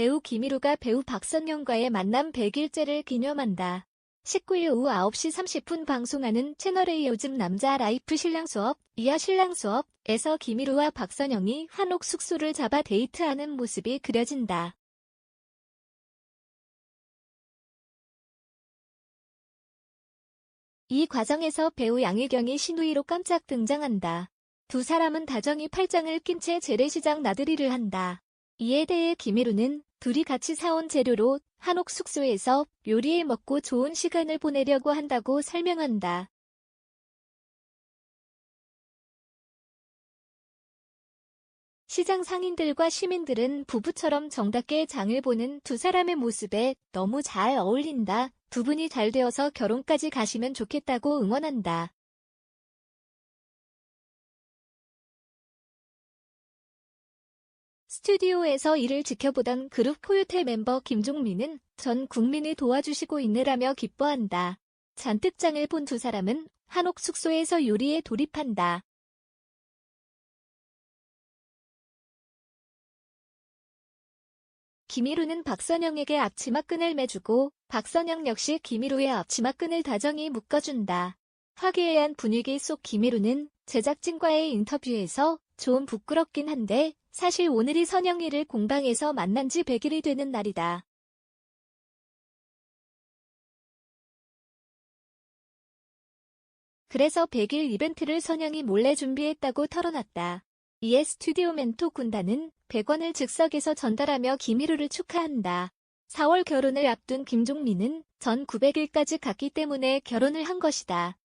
배우 김희루가 배우 박선영과의 만남 100일째를 기념한다. 19일 오후 9시 30분 방송하는 채널A 요즘 남자 라이프 신랑 수업, 이하 신랑 수업에서 김희루와 박선영이 한옥 숙소를 잡아 데이트하는 모습이 그려진다. 이 과정에서 배우 양희경이 신우이로 깜짝 등장한다. 두 사람은 다정히 팔짱을 낀 채 재래시장 나들이를 한다. 이에 대해 김희루는 둘이 같이 사온 재료로 한옥 숙소에서 요리해 먹고 좋은 시간을 보내려고 한다고 설명한다. 시장 상인들과 시민들은 부부처럼 정답게 장을 보는 두 사람의 모습에 너무 잘 어울린다. 두 분이 잘 되어서 결혼까지 가시면 좋겠다고 응원한다. 스튜디오에서 이를 지켜보던 그룹 코요태 멤버 김종민은 전 국민을 도와주시고 있느라며 기뻐한다. 잔뜩장을 본 두 사람은 한옥 숙소에서 요리에 돌입한다. 김희루는 박선영에게 앞치마끈을 매주고 박선영 역시 김희루의 앞치마끈을 다정히 묶어준다. 화기애애한 분위기 속 김희루는 제작진과의 인터뷰에서 좀 부끄럽긴 한데 사실 오늘이 선영이를 공방에서 만난 지 100일이 되는 날이다. 그래서 100일 이벤트를 선영이 몰래 준비했다고 털어놨다. 이에 스튜디오 멘토 군단은 100원을 즉석에서 전달하며 김희루를 축하한다. 4월 결혼을 앞둔 김종민은 전 900일까지 갔기 때문에 결혼을 한 것이다.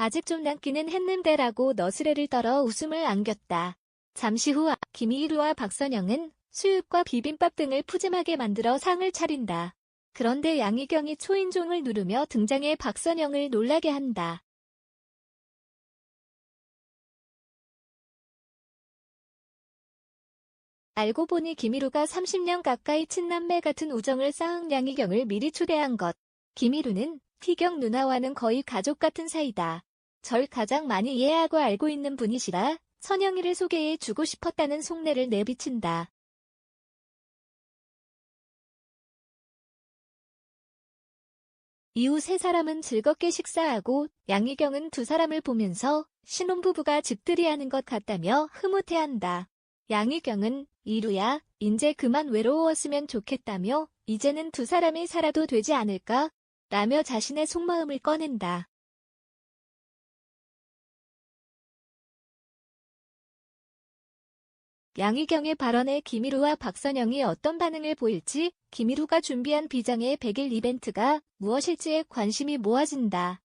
아직 좀 남기는 했는데라고 너스레를 떨어 웃음을 안겼다. 잠시 후 김희루와 박선영은 수육과 비빔밥 등을 푸짐하게 만들어 상을 차린다. 그런데 양희경이 초인종을 누르며 등장해 박선영을 놀라게 한다. 알고 보니 김희루가 30년 가까이 친남매 같은 우정을 쌓은 양희경을 미리 초대한 것. 김희루는 희경 누나와는 거의 가족 같은 사이다. 절 가장 많이 이해하고 알고 있는 분이시라 선영이를 소개해 주고 싶었다는 속내를 내비친다. 이후 세 사람은 즐겁게 식사하고 양희경은 두 사람을 보면서 신혼부부가 집들이하는 것 같다며 흐뭇해한다. 양희경은 이루야 인제 그만 외로웠으면 좋겠다며 이제는 두 사람이 살아도 되지 않을까? 라며 자신의 속마음을 꺼낸다. 양희경의 발언에 김희루와 박선영이 어떤 반응을 보일지 김희루가 준비한 비장의 100일 이벤트가 무엇일지에 관심이 모아진다.